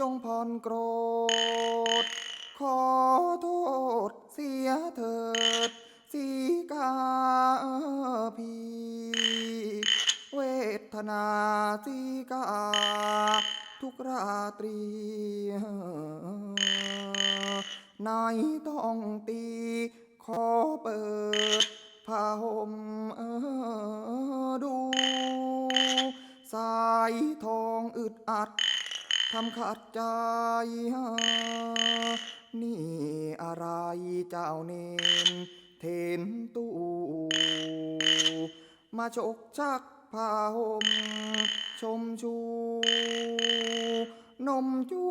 จงผ่อนโกรธ ขอโทษเสียเถิดสีกาพีเวทนาสีกาทุกราตรีนายต้องตี ขอเปิดผ้าห่มดู สายทองอึดอัด ทำขัดใจนี่อะไรเจ้าเนนเทนตู้มาฉกชักผ้าห่มชมชู นมจู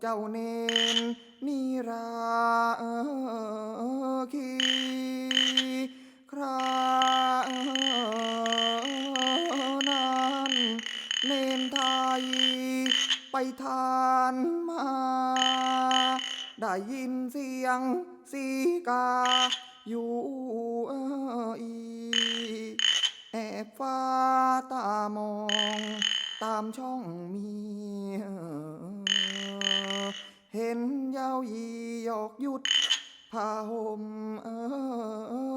เจ้าเนนนิราคีครานั้นเนนไทย ทานมา ได้ยินเสียงสีกา อยู่เอ่อีแอบฟ้าตามอง ตามช่องมีเห็นยาวยีหยอกหยุดผ้าห่มเอ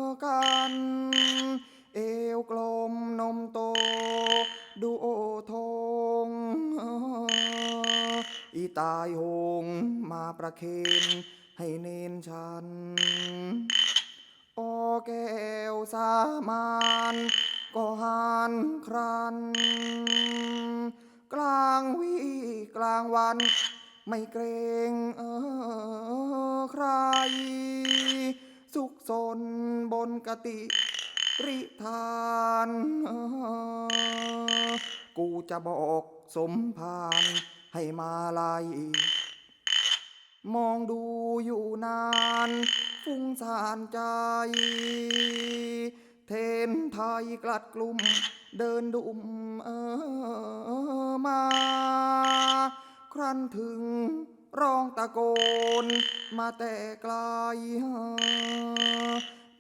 อกัน เอวกลมนมโต ดูโอ ตายโหงมาประเคนให้เนนฉัน โอแก้วสามานก็หานครัน กลางวีกลางวัน ไม่เกรงเออใคร สุขสนบนกติ ริทานเออกูจะบอกสมภาร ให้มาไลยมองดูอยู่นาน ฟุ้งซ่านใจ เทนไทยกลัดกลุ่ม เดินดุมเออมา ครั้นถึงร้องตะโกน มาแต่ไกล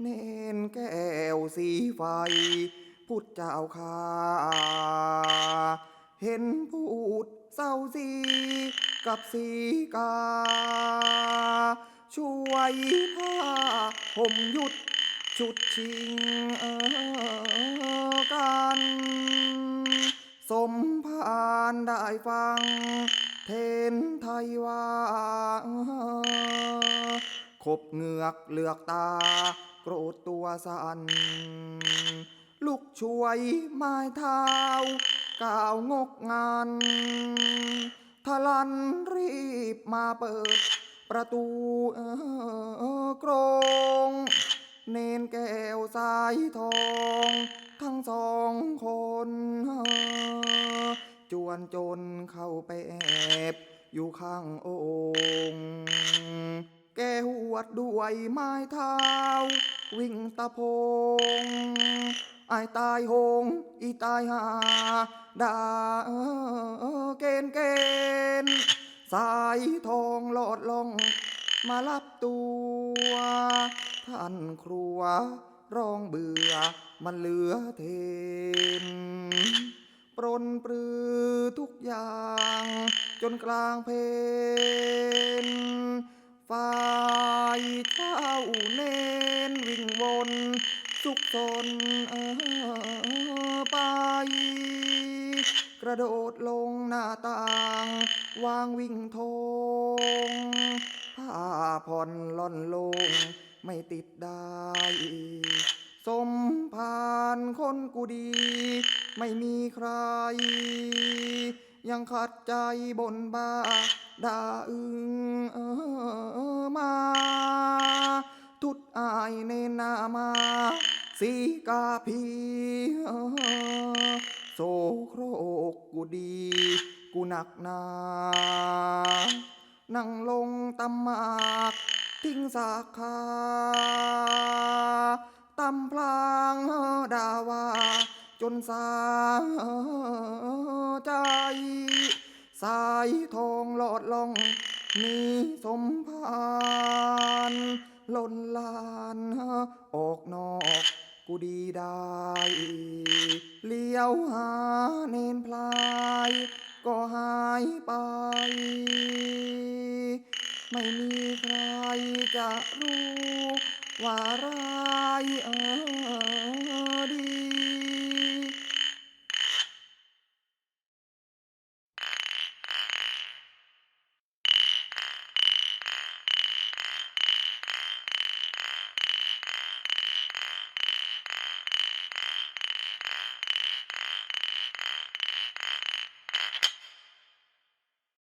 เน้นแก้วสีไฟ พุทธเจ้าค่า เห็นพูดเศร้าสีกับสีกา ช่วยผ้าห่มหยุดชุดชิงกัน สมภารได้ฟัง เทนไทยว่าขบเหงือกเลือกตา โกรธตัวสั่นลุกช่วยไม้เท้า ก้าวงกงานทะลันรีบมาเปิด ประตูกรงเนนแก้วสายทอง ทั้งสองคน จวนจนเข้าไปแอบ อยู่ข้างองค์แก้หวดด้วยไม้เท้า วิ่งตะพง ไอายตายโหงอีตายหาดาเกณฑ์เกณฑ์สายทองหลอดลง มารับตัว ท่านครัวร้องเบื่อมันเหลือเทนปรนปรือทุกอย่าง จนกลางเพนฝ่ายเท้าเน้นวิ่งวน สุขสนไป กระโดดลงหน้าต่าง วางวิ่งทงผ้าผ่อนล่อนลง ไม่ติดได้ สมภารคนกูดี ไม่มีใคร ยังขัดใจบนบาด่าอึงเออมา ทุดอายในนามาสีกาพีโซโครกกูดี กูหนักหนา นั่งลงตำหมากทิ้งสาขาตำพลางดาวา จนสาใจสายทองหลอดลองมีสมภารห ล่นลานออกนอกกูดีได้ เลี้ยวหาเนนพลาย ก็หายไป ไม่มีใครจะรู้ว่าร้ายเออ